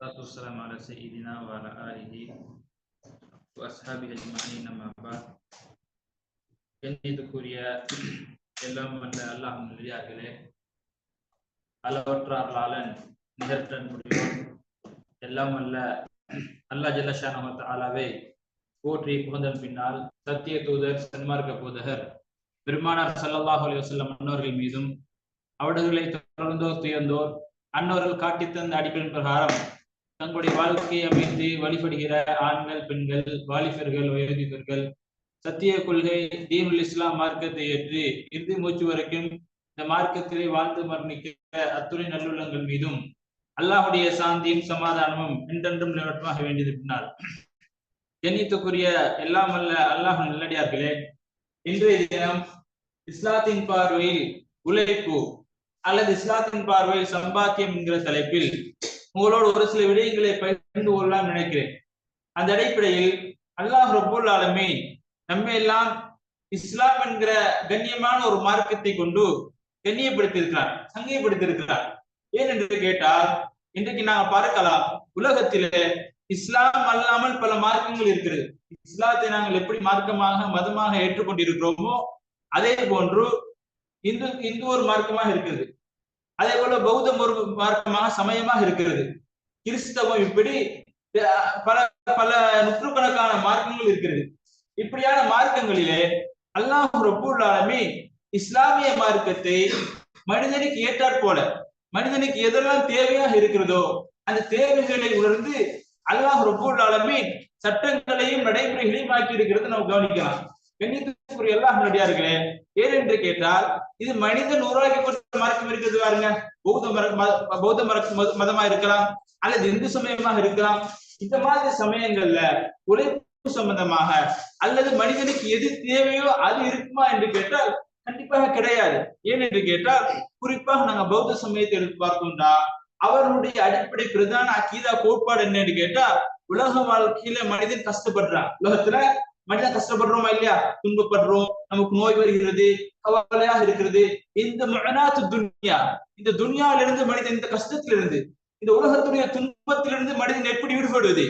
salatu wassalamu ala sayyidina wa ala alihi wa ashabihi ajma'in amma ba'd. கண்ணியத்துக்குரிய எல்லாம் வந்த அல்லாஹ் நெறியார்களே அளவற்ற அருளாளன் நிகழ்த்தன் முடியும் எல்லாம் அல்ல அல்லா ஜல்லஷா நமத் ஆலாவை போற்றி புகழ்ந்தன் பின்னால் சத்திய தூதர் சன்மார்க்க போதகர் பெருமானார் சல்லாஹ் அலி வசல்லம் அன்னோர்கள் மீதும் அவடுகளை தொடர்ந்தோர் துயர்ந்தோர் அன்னோர்கள் காட்டித்தந்த அடிப்பின் பிரகாரம் தங்களுடைய வாழ்க்கையை அமைத்து வழிபடுகிற ஆண்கள் பெண்கள் வாலிபர்கள் வயோதிகர்கள் சத்திய கொள்கை தீனுல் இஸ்லாம் மார்க்கத்தை ஏற்று இறுதி மூச்சு வரைக்கும் இந்த மார்க்கத்திலே வாழ்ந்து மரணிக்கிற அத்துறை நல்லுள்ளங்கள் மீதும் அல்லாஹுடைய சாந்தியும் சமாதானமும் என்றென்றும் நிலவட்டமாக வேண்டியது பின்னால். கண்ணியத்துக்குரிய எல்லாம் அல்ல அல்லாஹ் நல்லடியார்களே இன்றைய தினம் இஸ்லாத்தின் பார்வையில் உழைப்பு அல்லது இஸ்லாத்தின் பார்வையில் சம்பாத்தியம் என்கிற தலைப்பில் உங்களோடு ஒரு சில விடயங்களை பகிர்ந்து கொள்ளலாம் நினைக்கிறேன். அந்த அடிப்படையில் அல்லாஹ் ரபுல் ஆலமே நம்ம எல்லாம் இஸ்லாம் என்கிற கண்ணியமான ஒரு மார்க்கத்தை கொண்டு கண்ணியப்படுத்தியிருக்கிறார் சங்கைப்படுத்தியிருக்கிறார். ஏன் என்று கேட்டால் இன்றைக்கு நாங்க பார்க்கலாம் உலகத்திலே இஸ்லாம் அல்லாமல் பல மார்க்கங்கள் இருக்கிறது. இஸ்லாத்தை நாங்கள் எப்படி மார்க்கமாக மதமாக ஏற்றுக்கொண்டிருக்கிறோமோ அதே போன்று இந்து இந்து ஒரு மார்க்கமாக இருக்கிறது. அதே போல பௌத்த ஒரு மார்க்கமாக சமயமாக இருக்கிறது. கிறிஸ்தவம் இப்படி பல பல நூற்றுக்கணக்கான மார்க்கங்கள் இருக்கிறது. இப்படியான மார்க்கங்களிலே அல்லாஹ் ரபுல் ஆலமி இஸ்லாமிய மார்க்கத்தை மனிதனுக்கு ஏற்றாற் போல மனிதனுக்கு எதெல்லாம் தேவையாக இருக்கிறதோ அந்த தேவைகளை உணர்ந்து அல்லாஹ் ரபுல் ஆலமி சட்டங்களையும் நடைமுறைகளையும் ஆக்கி இருக்கிறது நம்ம கவனிக்கலாம். கண்ணியத்துக்குரிய எல்லாம் நடிகார்களே ஏன் என்று கேட்டால் இது மனிதன் உருவாக்கி கொடுத்த மார்க்கம் இருக்கிறது பாருங்க. பௌத்த மர பௌத்த மர மதமா இருக்கலாம் அல்லது இந்து சமயமாக இருக்கலாம். இந்த மாதிரி சமயங்கள்ல உழைப்பு சம்பந்தமாக அல்லது மனிதனுக்கு எது தேவையோ அது இருக்குமா என்று கேட்டால் கண்டிப்பாக கிடையாது. ஏன் என்று கேட்டால் குறிப்பாக நாங்க பௌத்த சமயத்தை எடுத்து பார்த்தோம்னா அவர்களுடைய அடிப்படை பிரதான அக்கீதா கோட்பாடு என்னன்னு கேட்டா உலக வாழ்க்கையில மனிதன் கஷ்டப்படுறான். உலகத்துல மனிதன் கஷ்டப்படுறோமா இல்லையா? துன்பப்படுறோம். நமக்கு நோய் வருகிறது கவலையாக இருக்கிறது. இந்த மனாத்து துன்யா இந்த துன்யாவிலிருந்து மனிதன் இந்த கஷ்டத்திலிருந்து இந்த உலகத்துடைய துன்பத்திலிருந்து மனிதன் எப்படி விடுபடுவது?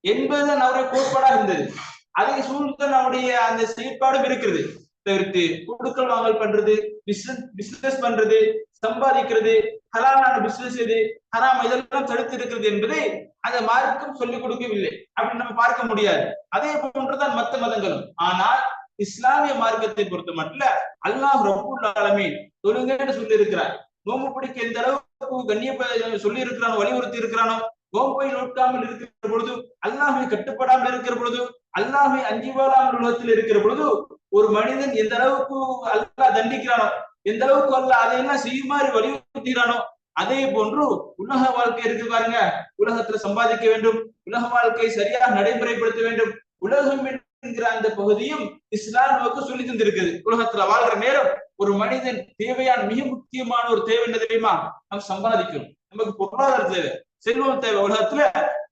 என்பதுதான் அவருடைய கோட்பாடாக இருந்தது. அதை சூழ்ந்து நம்முடைய அந்த செயற்பாடும் இருக்கிறது. தவிர்த்து கொடுக்கல் வாங்கல் பண்றது பிசினஸ் பிசினஸ் பண்றது சம்பாதிக்கிறது ஹலாலான பிசினஸ் எது ஹராம் இதெல்லாம் தடுத்து இருக்கிறது என்பதை அந்த மார்க்கம் சொல்லிக் கொடுக்கவில்லை. அப்படின்னு நம்ம பார்க்க முடியாது. அதே போன்றுதான் மத்த மதங்களும். ஆனால் இஸ்லாமிய மார்க்கத்தை பொறுத்த மட்டும் அல்லாஹ் ரபுல் ஆலமி தொழுங்கன்னு சொல்லி இருக்கிறார் நோம்பு பிடிக்க எந்த அளவுக்கு கண்ணிய சொல்லி இருக்கிறானோ வலியுறுத்தி இருக்கிறானோ கோப்பை நோக்காமல் இருக்கிற பொழுது அல்லாமை கட்டுப்படாமல் இருக்கிற பொழுது அல்லாமை அஞ்சிவாளாமல் உலகத்தில் இருக்கிற பொழுது ஒரு மனிதன் எந்த அளவுக்கு அல்லா தண்டிக்கிறானோ எந்த அளவுக்கு அல்ல அதையெல்லாம் செய்யுமாறு வலியுறுத்துகிறானோ அதே போன்று உலக வாழ்க்கை இருக்கு பாருங்க. உலகத்துல சம்பாதிக்க வேண்டும் உலக வாழ்க்கை சரியாக நடைமுறைப்படுத்த வேண்டும். உலகம் என்கிற அந்த பகுதியும் இஸ்லாம் நமக்கு சொல்லி தந்திருக்குது உலகத்துல வாழ்ற நேரம் ஒரு மனிதன் தேவையான மிக முக்கியமான ஒரு தேவை என்ன தெரியுமா? நம்ம சம்பாதிக்கணும். நமக்கு பொருளாதார தேவை. செல்வம் தேவை. உலகத்துல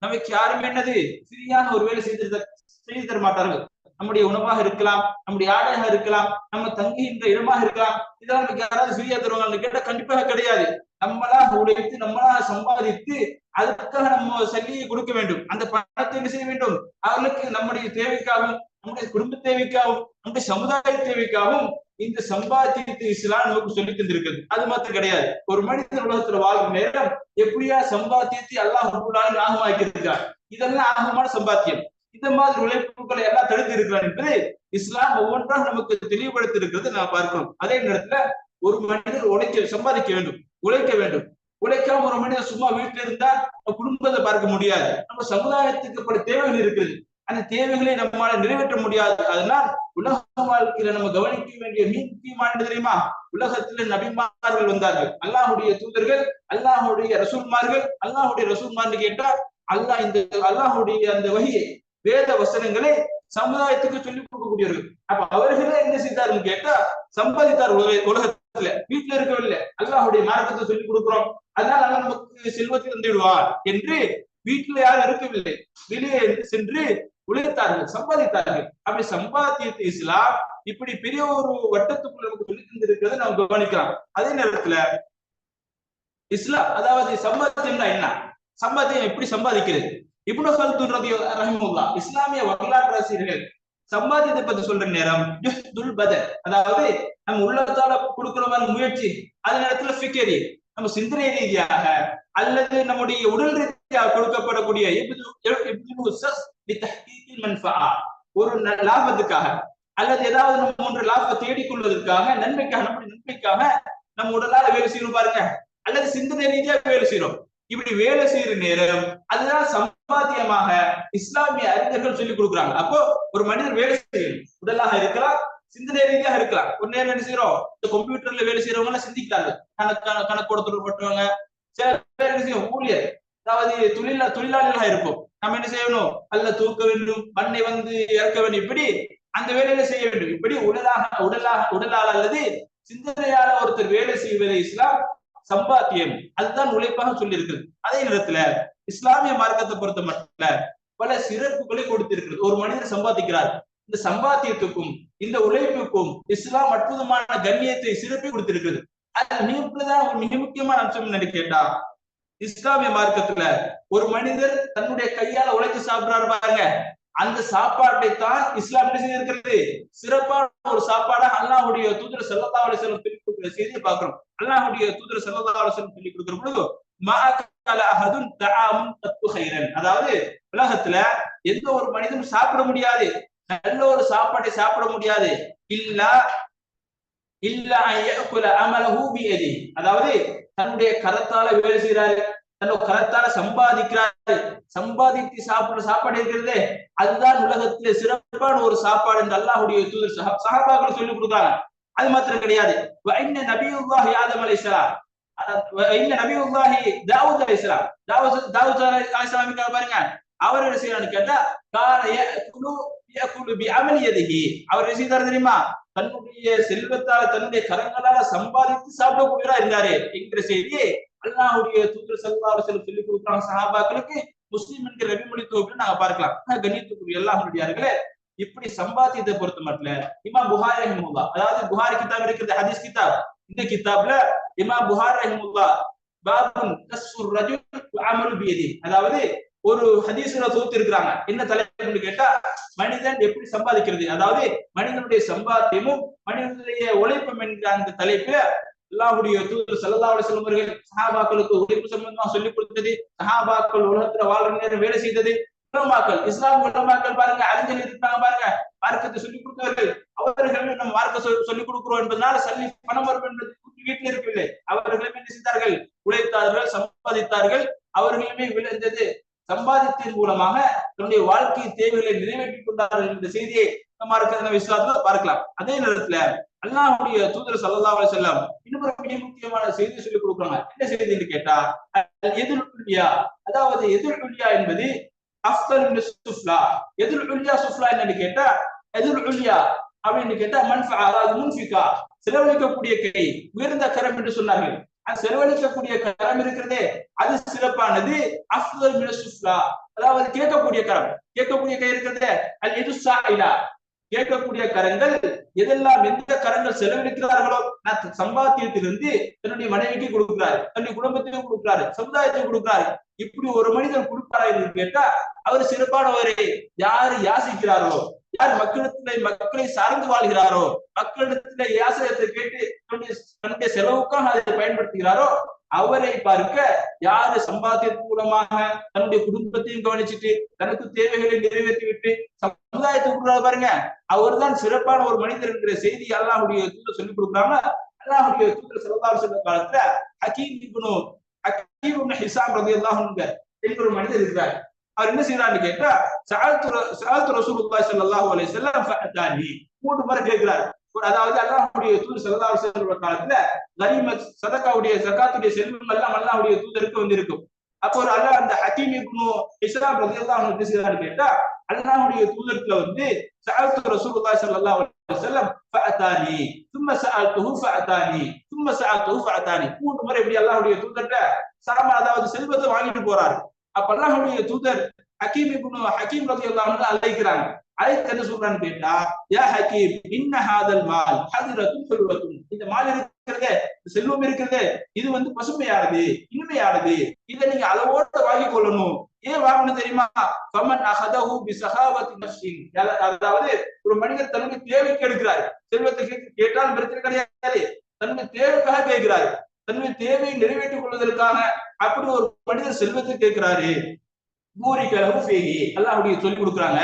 நமக்கு யாருமே என்னது? சரியான ஒரு வேலை செய்து செய்து தர மாட்டார்கள். நம்முடைய உணவாக இருக்கலாம் நம்முடைய ஆடையாக இருக்கலாம் நம்ம தங்குகின்ற இடமாக இருக்கலாம். இதெல்லாம் நமக்கு யாராவது ஃப்ரீயா தருவாங்க கேட்டா கண்டிப்பாக கிடையாது. நம்மளா உழைத்து நம்மளா சம்பாதித்து அதுக்காக நம்ம சல்லியை கொடுக்க வேண்டும். அந்த பணத்தை என்ன செய்ய வேண்டும்? அவர்களுக்கு நம்முடைய தேவைக்காகவும் நம்முடைய குடும்ப தேவைக்காகவும் நம்முடைய சமுதாய தேவைக்காகவும் இந்த சம்பாத்தியத்தை இஸ்லாம் நமக்கு சொல்லி தந்திருக்கிறது. அது மாத்திரம் கிடையாது. ஒரு மனிதன் உலகத்துல வாழும் நேரம் எப்படியா சம்பாத்தியத்தை அல்லாஹ் நாகமாக்கி ஆகமாக்கியிருக்கிறார் இதெல்லாம் ஆகமான சம்பாத்தியம். இந்த மாதிரி உழைப்புகளை எல்லாம் தடுத்து இருக்கிறார் என்பது இஸ்லாம் ஒவ்வொன்றாக நமக்கு தெளிவுபடுத்தி இருக்கிறது நான் பார்க்கிறோம். அதே நேரத்துல ஒரு மனிதர் உழைக்க சம்பாதிக்க வேண்டும் உழைக்க வேண்டும். உழைக்காம ஒரு மனிதர் சும்மா வீட்டுல இருந்தா குடும்பத்தை பார்க்க முடியாது. நம்ம சமுதாயத்துக்கு பல தேவைகள் இருக்குது அந்த தேவைகளை நம்மளால நிறைவேற்ற முடியாது. அதனால் உலக வாழ்க்கையில நம்ம கவனிக்க வேண்டிய மீன் முக்கியமானது தெரியுமா? உலகத்துல நபிமார்கள் வந்தார்கள். அல்லாஹுடைய தூதர்கள் அல்லாஹுடைய ரசூல்மார்கள் அல்லாஹுடைய ரசூல்மார்னு கேட்டால் அல்லாஹ் இந்த அல்லாஹுடைய அந்த வகையை வேத வசனங்களை சமுதாயத்துக்கு சொல்லிக் கொடுக்கக்கூடியவர்கள். அப்ப அவர்களே என்ன செய்தார்கள் கேட்டா சம்பாதித்தார் உலகத்துல. வீட்டுல இருக்கவில்லை. அல்லாஹுடைய மார்க்கத்தை சொல்லிக் கொடுக்கிறோம். அதனால நமக்கு செல்வத்தை தந்து விடுவார் என்று வீட்டுல யாரும் இருக்கவில்லை. வெளியே சென்று உழைத்தார்கள் சம்பாதித்தார்கள். அப்படி சம்பாத்தியத்தை இஸ்லாம் இப்படி பெரிய ஒரு வட்டத்துக்குள்ள நமக்கு சொல்லி தந்திருக்கிறத நாம் கவனிக்கலாம் அதே நேரத்துல இஸ்லாம் அதாவது சம்பாத்தியம்னா என்ன? சம்பாத்தியம் எப்படி சம்பாதிக்கிறது? இப்னு ஹல்துன் ரதி ரஹிமுல்லா இஸ்லாமிய வரலாற்று ஆசிரியர்கள் சம்பாத்தியத்தை பத்தி சொல்ற நேரம் பதர். அதாவது நம்ம உள்ளத்தால கொடுக்கிற மாதிரி முயற்சி. அதே நேரத்துல ஃபிக்கரி நம்ம சிந்தனை ரீதியாக அல்லது நம்முடைய உடல் ரீதியாக கொடுக்கப்படக்கூடிய ஒரு லாபத்துக்காக அல்லது ஏதாவது நம்ம ஒன்று லாபத்தை தேடிக்கொள்வதற்காக நன்மைக்காக நம்முடைய நன்மைக்காக நம்ம உடலால வேலை செய்யணும் பாருங்க. அல்லது சிந்தனை ரீதியாக வேலை செய்யறோம். இப்படி வேலை செய்யற நேரம் அதுதான் சம்பாத்தியமாக இஸ்லாமிய அறிஞர்கள் சொல்லி கொடுக்குறாங்க. அப்போ ஒரு மனிதர் வேலை செய்யணும். உடலாக இருக்கலாம் சிந்தனை ரீதியாக இருக்கலாம். ஒரு நேரம் என்ன செய்யறோம்? இந்த கம்ப்யூட்டர்ல வேலை செய்யறவங்க எல்லாம் சிந்திக்கிறாங்க கணக்கான கணக்கோட கொடுத்துட்டு சில பேர் என்ன செய்யும்? ஊழியர். அதாவது தொழிலா தொழிலாளிகளாக இருப்போம். நம்ம என்ன செய்யணும்? அல்ல தூக்க வேண்டும் மண்ணை வந்து இறக்க வேண்டும். இப்படி அந்த வேலையில செய்ய வேண்டும். இப்படி உடலாக உடலாக உடலால் அல்லது சிந்தனையால ஒருத்தர் வேலை செய்வதை இஸ்லாம் சம்பாத்தியம். அதுதான் உழைப்பாக சொல்லி இருக்குது அதே நேரத்துல இஸ்லாமிய மார்க்கத்தை பொறுத்த மட்டும் பல சிறப்புகளை கொடுத்திருக்கிறது. ஒரு மனிதர் சம்பாதிக்கிறார். இந்த சம்பாத்தியத்துக்கும் இந்த உழைப்புக்கும் இஸ்லாம் அற்புதமான கண்ணியத்தை சிறப்பை கொடுத்திருக்கிறது. அது மிகப்பதான் ஒரு மிக முக்கியமான அம்சம் என்னன்னு கேட்டா இஸ்லாமிய மார்க்கத்துல ஒரு மனிதர் தன்னுடைய கையால உழைத்து சாப்பிடுறாரு பாருங்க. அந்த சாப்பாட்டை தான் இஸ்லாம் இருக்கிறது சிறப்பான ஒரு சாப்பாடா அல்லாஹுடைய தூதர் செல்லதா அலிசலம் சொல்லி கொடுக்கிற செய்தியை பாக்குறோம் அல்லாஹுடைய தூதர் செல்லதா அலிசலம் சொல்லி கொடுக்கிற பொழுது அதாவது உலகத்துல எந்த ஒரு மனிதனும் சாப்பிட முடியாது. நல்ல ஒரு சாப்பாட்டை சாப்பிட முடியாது. இல்ல அதாவது தன்னுடைய கரத்தால வேலை செய்யறாரு தன்னோட கரத்தால சம்பாதிக்கிறாரு. சம்பாதித்து சாப்பிடுற சாப்பாடு இருக்கிறது அதுதான் உலகத்திலே சிறப்பான ஒரு சாப்பாடு என்று அல்லாஹுடைய தூதர் சஹாபாக்கள் சொல்லி கொடுக்குறாங்க அது மாத்திரம் கிடையாது. நபியுல்லாஹி ஆதம் அலைஹிஸ்ஸலாம் இன்ன நபியுல்லாஹி தாவூத் அலைஹிஸ்ஸலாம் தாவூத் தாவூத் அலைஹிஸ்ஸலாம் பாருங்க. அவர் என்ன செய்யறான்னு கேட்டா கார குழு குழு பி அவர் என்ன செய்தார் தெரியுமா? தன்னுடைய செல்வத்தால தன்னுடைய கரங்களால சம்பாதித்து சாப்பிடக்கூடியவரா இருந்தாரு என்கிற செய்தியை அல்லாஹுடைய தூதர் செல்வாரு செல்லம் சொல்லிக் கொடுக்குறாங்க. சஹாபாக்களுக்கு முஸ்லீம் என்கிற ரவிமொழி தொகுப்பு நாங்க பார்க்கலாம். கணித்துக்குரிய எல்லாருடையார்களே இப்படி சம்பாத்தியத்தை பொறுத்த மட்டும் இமா புகார் ரஹிமுல்லா அதாவது புகார் கிதாப் இருக்கிறது ஹதீஸ் கிதாப். இந்த கிதாப்ல இமா புகார் ரஹிமுல்லா பாபுன் கஸ்ஸுர் ரஜுல் அமலு பியதி. அதாவது ஒரு ஹதீஸ்ல தொகுத்து இருக்கிறாங்க என்ன தலைப்புன்னு கேட்டா மனிதன் எப்படி சம்பாதிக்கிறது? அதாவது மனிதனுடைய சம்பாத்தியமும் மனிதனுடைய உழைப்பும் என்கிற அந்த தலைப்பு அல்லாஹுடைய தூதர் சல்லா செல்வர்கள் சஹாபாக்களுக்கு உழைப்பு சம்பந்தமா சொல்லிக் கொடுத்தது சஹாபாக்கள் உலகத்துல வாழ்ற நேரம் வேலை செய்தது. உலமாக்கள் இஸ்லாம் உலமாக்கள் பாருங்க அறிஞர் இருக்காங்க பாருங்க மார்க்கத்தை சொல்லிக் கொடுத்தவர்கள். அவர்கள் நம்ம மார்க்க சொல்லிக் கொடுக்கிறோம் என்பதனால சல்லி பணம் வரும் என்பது வீட்டில் இருக்கவில்லை. அவர்களுமே என்ன செய்தார்கள்? உழைத்தார்கள் சம்பாதித்தார்கள் அவர்களுமே விளைந்தது. சம்பாதித்தின் மூலமாக தன்னுடைய வாழ்க்கை தேவைகளை நிறைவேற்றிக் கொண்டார்கள் என்ற செய்தியை நம்ம விசுவாசத்துல பார்க்கலாம். அதே நேரத்துல அல்லாஹுடைய தூதர் சல்லா அலி செல்லம் இன்னொரு மிக முக்கியமான செய்தி சொல்லிக் கொடுக்குறாங்க. என்ன செய்தின்னு கேட்டா எதிர் உல்லியா அதாவது எதிர் என்பது அஃப்தல் சுஃப்லா. எதிர் சுஃப்லா என்னன்னு கேட்டா எதிர் அப்படின்னு கேட்டா மன்ஃபா அதாவது முன்ஃபிகா செலவழிக்கக்கூடிய கை உயர்ந்த கரம் என்று சொன்னார்கள். செலவழிக்கக்கூடிய கரம் இருக்கிறதே அது சிறப்பானது. அஃதல் மினசுஃப்லா அதாவது கேட்கக்கூடிய கரம். கேட்கக்கூடிய கை இருக்கிறதே அல் எது சாயிலா கேட்கக்கூடிய கரங்கள் எதெல்லாம் எந்த கரங்கள் செலவழிக்கிறார்களோ நான் சம்பாத்தியத்திலிருந்து தன்னுடைய மனைவிக்கு கொடுக்கிறாரு தன்னுடைய குடும்பத்துக்கு கொடுக்கிறாரு சமுதாயத்துக்கு கொடுக்கிறாரு. இப்படி ஒரு மனிதன் கொடுப்பாரா என்று கேட்டா அவர் சிறப்பானவரை. யாரு யாசிக்கிறாரோ யார் மக்களிடத்துல மக்களை சார்ந்து வாழ்கிறாரோ மக்களிடத்துல யாசகத்தை கேட்டு தன்னுடைய செலவுக்காக அதை பயன்படுத்துகிறாரோ அவரை பார்க்க யாரு சம்பாத்தியத்தின் மூலமாக தன்னுடைய குடும்பத்தையும் கவனிச்சுட்டு தனக்கு தேவைகளை நிறைவேற்றி விட்டு சமுதாயத்துக்கு பாருங்க. அவர் தான் சிறப்பான ஒரு மனிதர் என்கிற செய்தி அல்லாஹுடைய தூதர் சொல்லிக் கொடுக்குறாங்க அல்லாஹுடைய தூதர் செலவாறு சொன்ன காலத்துல ஹக்கீம் இப்னு ஹக்கீம் ஹிசாம் ரதி அல்லாஹுங்க என்கிற ஒரு மனிதர் இருக்கிறார் அவர் என்ன செய்யறாருன்னு கேட்டா சஅல்து சஅல்து ரசூலுல்லாஹி ஸல்லல்லாஹு அலைஹி வஸல்லம் ஃபஅதானி மூணு முறை கேட்கிறார் அதாவது அல்லாஹ்வுடைய தூதர் ஸல்லல்லாஹு அலைஹி வஸல்லம் காலத்துல கனிமத் சதகாவுடைய ஜகாத்துடைய செல்வம் எல்லாம் அல்லாஹ்வுடைய தூதருக்கு வந்திருக்கும் அப்போ ஒரு அல்லாஹ் அந்த ஹக்கீம் இப்னு இஸ்லாம் ரலியல்லாஹு அன்ஹு என்ன செய்யறாருன்னு கேட்டா அல்லாஹ்வுடைய தூதர்ல வந்து சஅல்து ரசூலுல்லாஹி ஸல்லல்லாஹு அலைஹி வஸல்லம் ஃபஅதானி ثم سألته فأتاني ثم سألته فأتاني மூணு முறை இப்படி அல்லாஹ்வுடைய தூதர்ட்ட சாம அதாவது செல்வத்தை வாங்கிட்டு போறாரு அப்ப அல்லாஹ்வுடைய தூதர் ஹக்கீம் இப்னு ஹக்கீம் ரலியல்லாஹு அன்ஹு அழைக்கிறாங்க. அழைத்து என்ன சொல்றான்னு கேட்டா யா ஹக்கீம் இன்ன ஹாதல் மால் ஹதிரத்தும் ஹுல்வத்தும் இந்த மால் இருக்கிறதே செல்வம் இருக்கிறதே இது வந்து பசுமையானது இனிமையானது. இதை நீங்க அளவோட வாங்கி கொள்ளணும். ஏன் வாங்கணும் தெரியுமா? ஃபமன் அஹதஹு பிசஹாவத்தி நஃப்ஸின். அதாவது ஒரு மனிதர் தனக்கு தேவைக்கு எடுக்கிறார். செல்வத்தை கேட்டால் பிரச்சனை கிடையாது. தன்னுடைய தேவைக்காக கேட்கிறார். தன்னுடைய தேவையை நிறைவேற்றிக் கொள்வதற்காக அப்படி ஒரு மனிதர் செல்வத்தை கேட்கிறாரு. பூரி கலவு ஃபேகி அப்படி சொல்லி கொடுக்குறாங்க.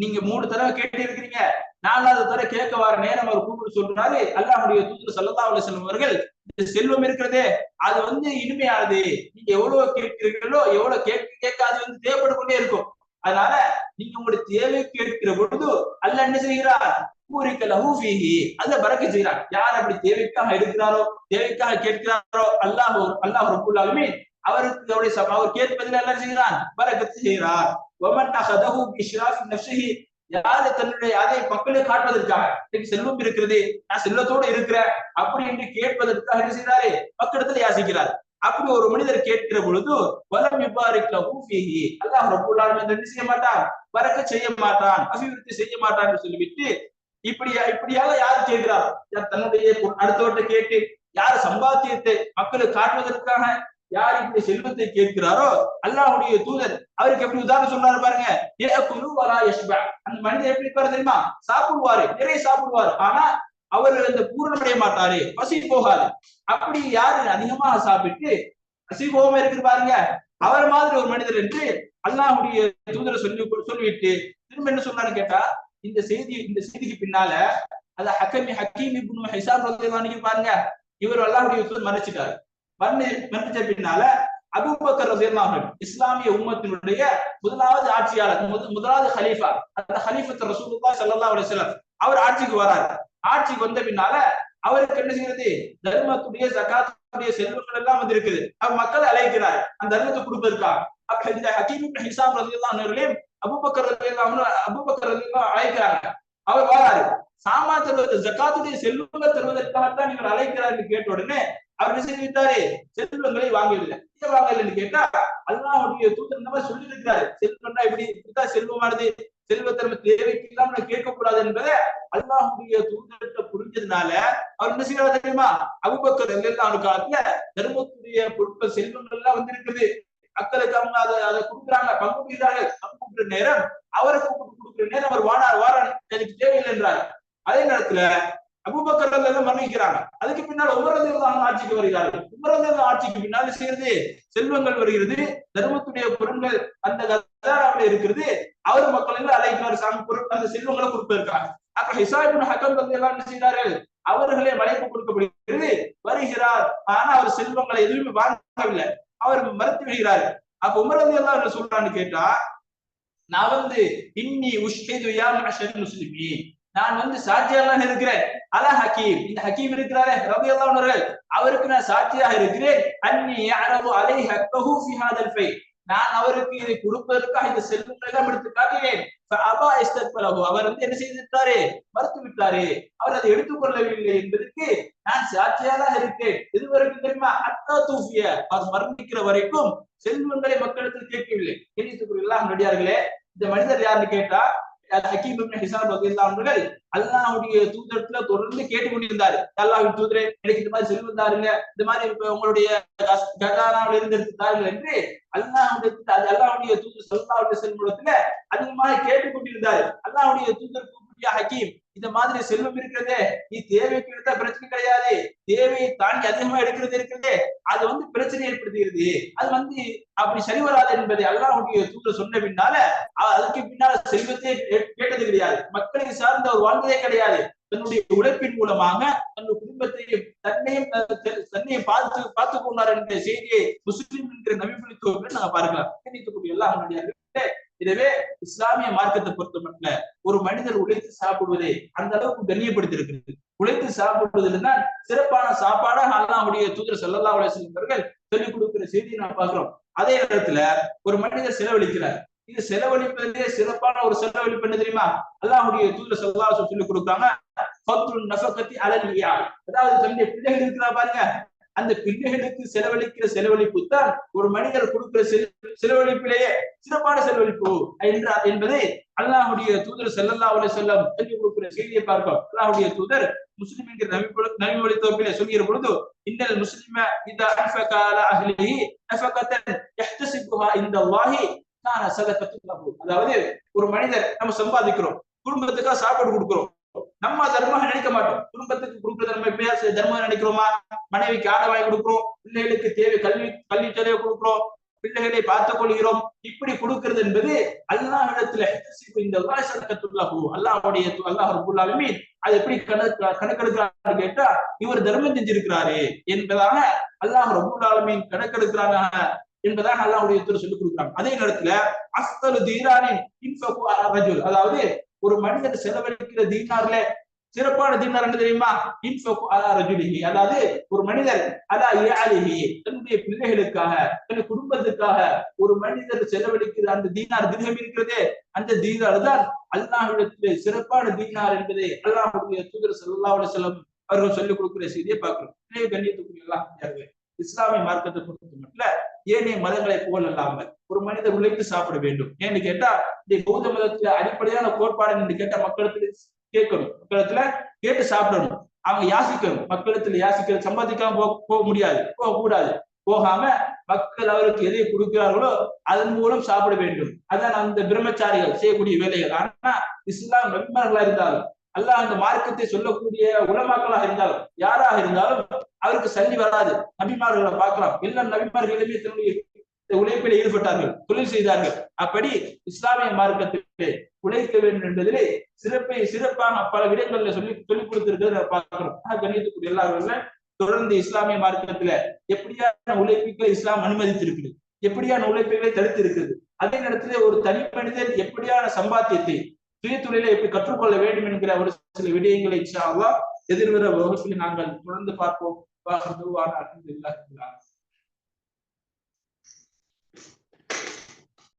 நீங்க மூணு தடவை கேட்டு இருக்கிறீங்க நாலாவது தடவை கேட்க வர நேரம் அவர் கூப்பிட்டு சொல்றாரு. அல்லாஹுடைய தூதர் சல்லதா அலி செல்வர்கள் அவர்கள் இந்த செல்வம் இருக்கிறதே அது வந்து இனிமையானது. நீங்க எவ்வளவு கேட்கிறீர்களோ எவ்வளவு கேட்க கேட்க அது வந்து தேவைப்பட்டு கொண்டே இருக்கும். அதனால நீங்க உங்களுடைய தேவை கேட்கிற பொழுது அல்ல என்ன செய்கிறார்? பூரிக்க லஹு அத பறக்க செய்கிறார். யார் அப்படி தேவைக்காக எடுக்கிறாரோ தேவைக்காக கேட்கிறாரோ அல்லாஹ் அல்லாஹ் ரப்புல் அவருக்கு அவருடைய அவர் கேட்பதில் என்ன செய்கிறான் பறக்கத்து செய்கிறார். வமன் பிஷ்ராஃபி நஃப்ஸிஹி. யாரு தன்னுடைய அதை மக்களை காட்டுவதற்காக? இன்னைக்கு செல்வம் இருக்கிறது. நான் செல்வத்தோட இருக்கிறேன். அப்படி என்று கேட்பதற்காக என்ன செய்கிறாரு? மக்களிடத்தில் யாசிக்கிறார். அப்படி ஒரு மனிதர் கேட்கிற பொழுது வலம் இவ்வாறுக்கு லஹூஃபிஹி அல்லாஹ் ரப்பல் என்ன செய்ய மாட்டான்? பறக்க செய்ய மாட்டான். அபிவிருத்தி செய்ய மாட்டான் என்று சொல்லிவிட்டு இப்படியா இப்படியாக யார் கேட்கிறார்? யார் தன்னுடைய அடுத்தவர்கிட்ட கேட்டு யார் சம்பாத்தியத்தை மக்களுக்கு காட்டுவதற்காக யார் இப்படி செல்வத்தை கேட்கிறாரோ அல்லாஹுடைய தூதர் அவருக்கு எப்படி உதாரணம் சொன்னாரு பாருங்க ஏகுலு வலா யஷ்பா. அந்த மனிதர் எப்படி இருப்பாரு தெரியுமா? சாப்பிடுவாரு நிறைய சாப்பிடுவாரு. ஆனா அவர் அந்த பூரணமடைய மாட்டாரு பசி போகாது. அப்படி யாரு அதிகமாக சாப்பிட்டு பசி போகாம இருக்கு பாருங்க? அவர் மாதிரி ஒரு மனிதர் என்று அல்லாஹுடைய தூதரை சொல்லி சொல்லிவிட்டு திரும்ப என்ன சொன்னாரு கேட்டா இந்த செய்தி இந்த செய்திக்கு பின்னால அத ஹக்கமி ஹக்கீம் இப்னு ஹிசாம் பாருங்க இவர் அல்லாஹுடைய தூதர் மறைச்சிட்டாரு மன்னி மன்னிச்ச பின்னால அபூபக்கர் ரலியல்லாஹு இஸ்லாமிய உம்மத்தினுடைய முதலாவது ஆட்சியாளர் முதலாவது ஹலீஃபா. அந்த ஹலீஃபத் ரசூலுல்லாஹி ஸல்லல்லாஹு அலைஹி வஸல்லம் அவர் ஆட்சிக்கு வராரு. ஆட்சிக்கு வந்த பின்னால அவருக்கு என்ன செய்யறது? தர்மத்துடைய ஜகாத்துடைய செல்வங்கள் எல்லாம் வந்து இருக்குது அவர் மக்களை அழைக்கிறார். அந்த தர்மத்தை கொடுப்பதற்காக. அப்ப இந்த ஹக்கீம் ஹிசாம் ரலியல்லாஹு அன்ஹுவையும் அபுபக்கர் அழைக்கிறாங்க. அவர் வராரு. சாமா தருவது ஜக்காத்துடைய செல்வங்கள் தருவதற்காகத்தான் நீங்கள் அழைக்கிறார் கேட்ட உடனே அவர் என்ன செய்து விட்டாரு செல்வங்களை வாங்கவில்லை. ஏன் வாங்கலன்னு கேட்டா அல்லாஹுடைய தூதர் நம்ம சொல்லி இருக்கிறாரு செல்வம்னா இப்படி இருக்கா செல்வமானது. செல்வ தர்ம தேவைக்கு இல்லாம கேட்க கூடாது என்பதை அல்லாஹுடைய தூதர்கிட்ட புரிஞ்சதுனால அவர் என்ன செய்யறாரு தெரியுமா? அபுபக்கர் எல்லாம் காலத்துல தர்மத்துடைய பொருட்கள் செல்வங்கள் எல்லாம் வந்திருக்குது. மக்களுக்கு அவங்க அதை அதை கொடுக்குறாங்க. பங்கு பெறுகிறார்கள் பங்கு கொடுக்குற நேரம் அவரை கூப்பிட்டு கொடுக்குற நேரம் அவர் வானார் வாரான் எனக்கு தேவையில்லை என்றார். அதே நேரத்துல அபுபக்கர் எல்லாம் மன்னிக்கிறாங்க. அதுக்கு பின்னால் உமரது ஆட்சிக்கு வருகிறார்கள். உமரது ஆட்சிக்கு பின்னால் செய்யறது செல்வங்கள் வருகிறது. தர்மத்துடைய பொருட்கள் அந்த கதாராவில் இருக்கிறது. அவர் மக்கள் எல்லாம் அழைக்கிறார். சாமி பொருட்கள் அந்த செல்வங்களை கொடுத்திருக்காங்க அப்ப ஹிசாபின் ஹக்கம் வந்து எல்லாம் என்ன செய்கிறார்கள் அவர்களே வளைப்பு கொடுக்கப்படுகிறது. வருகிறார். ஆனா அவர் செல்வங்களை எதுவுமே வாங்கவில்லை. அவர் மறுத்து விடுகிறார். அப்ப உமரது எல்லாம் என்ன சொல்றான்னு கேட்டா நான் வந்து இன்னி உஷ்ஹிது யா மஅஷர் முஸ்லிமீன். நான் வந்து சாட்சியாக இருக்கிறேன். அலா ஹக்கீம். இந்த ஹக்கீம் இருக்கிறாரே ரவி அல்லாஹ் அவருக்கு நான் சாட்சியாக இருக்கிறேன். அன்னி யாரவு அலை ஹக்கஹு ஃபி ஹாதல் ஃபை நான் அவருக்கு இதை கொடுப்பதற்காக இந்த செல்வங்களை எடுத்து காட்டினேன். அபா இஸ்தக்பலஹு அவர் வந்து என்ன செய்து மறுத்து விட்டாரு அவர் அதை எடுத்துக்கொள்ளவில்லை என்பதற்கு நான் சாட்சியாக இருக்கேன் இது வரைக்கும் தெரியுமா? அத்தா தூஃபிய. அவர் மரணிக்கிற வரைக்கும் செல்வங்களை மக்களிடத்தில் கேட்கவில்லை. கேள்வித்துக்குரிய நடிகார்களே இந்த மனிதர் யாருன்னு கேட்டா ஹக்கீம் இப்னு ஹிசாம் அல்லாஹ்வுடைய தூதரத்துல தொடர்ந்து கேட்டுக்கொண்டிருந்தார். அல்லாஹ்வின் தூதரே எனக்கு இந்த மாதிரி செல்வம் தாருங்க இந்த மாதிரி உங்களுடைய கஜானாவில் இருந்து தாருங்கள் என்று அல்லாஹ்வுடைய அது அல்லாஹ்வுடைய தூதர் ஸல்லல்லாஹு செல்வத்துல வஸல்லம் அதிகமாக கேட்டுக்கொண்டிருந்தார். அல்லாஹ்வுடைய தூதர் யா ஹக்கீம் இந்த மாதிரி செல்வம் இருக்கிறதே நீ தேவைக்கு எடுத்தா பிரச்சனை கிடையாது. தேவையை தாண்டி அதிகமா எடுக்கிறது இருக்கிறதே அது வந்து பிரச்சனை ஏற்படுத்துகிறது. அது வந்து அப்படி சரி வராது என்பதை அல்லாஹ்வுடைய தூதர் சொன்ன பின்னால அதுக்கு பின்னால செல்வத்தை கேட்டது கிடையாது. மக்களை சார்ந்த ஒரு வாழ்ந்ததே கிடையாது. தன்னுடைய உழைப்பின் மூலமாக தன்னுடைய குடும்பத்தையும் தன்னையும் அஹ், தன்னையும் பார்த்து பார்த்து கொண்டார் என்ற செய்தியை முஸ்லிம் என்ற நபிபுலித்துவங்களை நாங்க பார்க்கலாம். எல்லாம் எனவே இஸ்லாமிய மார்க்கத்தை பொறுத்த மட்டும் ஒரு மனிதர் உழைத்து சாப்பிடுவதை அந்த அளவுக்கு கண்ணியப்படுத்திருக்கிறது உழைத்து சாப்பிடுவதில் தான் சிறப்பான சாப்பாடாக அல்லாஹ்வுடைய தூதர் ஸல்லல்லாஹு அலைஹி அவர்கள் சொல்லிக் கொடுக்கிற செய்தியை நாம் பார்க்கிறோம். அதே நேரத்துல ஒரு மனிதர் செலவழிக்கிறார். இது செலவழிப்பதிலே சிறப்பான ஒரு செலவழிப்பு என்ன தெரியுமா? அல்லாஹுடைய தூதர் ஸல்லல்லாஹு அலைஹி சொல்லிக் கொடுக்குறாங்க அதாவது தன்னுடைய பிள்ளைகள் இருக்கிறா பாருங்க அந்த பிள்ளைகளுக்கு செலவழிக்கிற செலவழிப்பு தான் ஒரு மனிதர் கொடுக்கிற செலவழிப்பிலேயே சிறப்பான செலவழிப்பு என்றார் என்பதை அல்லாஹுடைய தூதர் செல்லல்லா உலக செல்லம் சொல்லி கொடுக்கிற செய்தியை பார்ப்போம் அல்லாஹுடைய தூதர் முஸ்லிம் என்கிற நவி பொழு- நபி மொழி தொகுப்பிலே சொல்கிற பொழுது இன்னல் முஸ்லிம இந்த அன்ஃபக அலா அஹ்லிஹி நஃபகத்தன் யஹ்தசிபுஹா கான அதாவது ஒரு மனிதர் நம்ம சம்பாதிக்கிறோம் குடும்பத்துக்காக சாப்பாடு கொடுக்கிறோம் நம்ம தர்மம் நினைக்க மாட்டோம். குடும்பத்துக்கு கொடுக்குற தர்மம் எப்படியா தர்மம் நினைக்கிறோமா? மனைவிக்கு ஆடை வாங்கி கொடுக்கிறோம். பிள்ளைகளுக்கு தேவை கல்வி கல்வி செலவு கொடுக்கிறோம். பிள்ளைகளை பார்த்துக் கொள்கிறோம். இப்படி கொடுக்கிறது என்பது அல்லாஹ் இடத்துல இந்த சதகத்துல்லாஹு அல்லாஹுடைய அல்லாஹ் ரப்பல் அது எப்படி கணக்கு கணக்கெடுக்கிறான்னு கேட்டா இவர் தர்மம் செஞ்சிருக்கிறாரு என்பதாக அல்லாஹ் ரப்பல் கணக்கெடுக்கிறாங்க என்பதாக அல்லாஹுடைய தூதர் சொல்லிக் கொடுக்குறாங்க அதே நேரத்துல அஸ்தலு தீரானின் அதாவது ஒரு மனிதர் செலவழிக்கிற தீனார்ல சிறப்பான தீனார் என்ன தெரியுமா? அலா அதாவது ஒரு மனிதர் அலா இயாலிஹி தன்னுடைய பிள்ளைகளுக்காக தன் குடும்பத்துக்காக ஒரு மனிதர் செலவழிக்கிற அந்த தீனார் தினம் இருக்கிறதே அந்த தீனார் தான் அல்லாஹிடத்திலே சிறப்பான தீனார் என்பதை அல்லாஹுடைய தூதர் ஸல்லல்லாஹு அலைஹி அவர்கள் சொல்லிக் கொடுக்கிற செய்தியை பார்க்கிறோம். எனவே இஸ்லாமிய மார்க்கத்தை பொறுத்த மட்டும் ஏனைய மதங்களை போல் அல்லாமல் ஒரு மனிதர் உழைத்து சாப்பிட வேண்டும். ஏன்னு கேட்டா இந்த பௌத்த மதத்துல அடிப்படையான கோட்பாடு என்று கேட்ட மக்களத்துல கேட்கணும். மக்களத்துல கேட்டு சாப்பிடணும். அவங்க யாசிக்கணும். மக்களத்துல யாசிக்கிற சம்பாதிக்காம போக போக முடியாது. போக கூடாது போகாம மக்கள் அவருக்கு எதை கொடுக்கிறார்களோ அதன் மூலம் சாப்பிட வேண்டும். அதான் அந்த பிரம்மச்சாரிகள் செய்யக்கூடிய வேலைகள். ஆனா இஸ்லாம் நபிமார்களா இருந்தாலும் அல்ல அந்த மார்க்கத்தை சொல்லக்கூடிய உலமாக்களாக இருந்தாலும் யாராக இருந்தாலும் அவருக்கு சல்லி வராது. நபிமார்களை பார்க்கலாம். எல்லா நபிமார்களுமே தன்னுடைய உழைப்பில் ஈடுபட்டார்கள் தொழில் செய்தார்கள். அப்படி இஸ்லாமிய மார்க்கத்திலே உழைக்க வேண்டும் என்பதிலே சிறப்பை சிறப்பான பல விடங்கள்ல சொல்லி சொல்லிக் கொடுத்திருக்கிறத பார்க்கிறோம். ஆனா கண்ணியத்துக்குரிய எல்லாரும் தொடர்ந்து இஸ்லாமிய மார்க்கத்துல எப்படியான உழைப்புகளை இஸ்லாம் அனுமதித்திருக்குது எப்படியான உழைப்புகளை தடுத்து இருக்குது அதே நேரத்திலே ஒரு தனி மனிதன் எப்படியான சம்பாத்தியத்தை சுயத்தொழிலை எப்படி கற்றுக்கொள்ள வேண்டும் என்கிற ஒரு சில விடயங்களை இன்ஷா எதிர்வர வகுப்பில் நாங்கள் தொடர்ந்து பார்ப்போம். வாஹ் துஆனா அல்ஹம்துலில்லாஹ்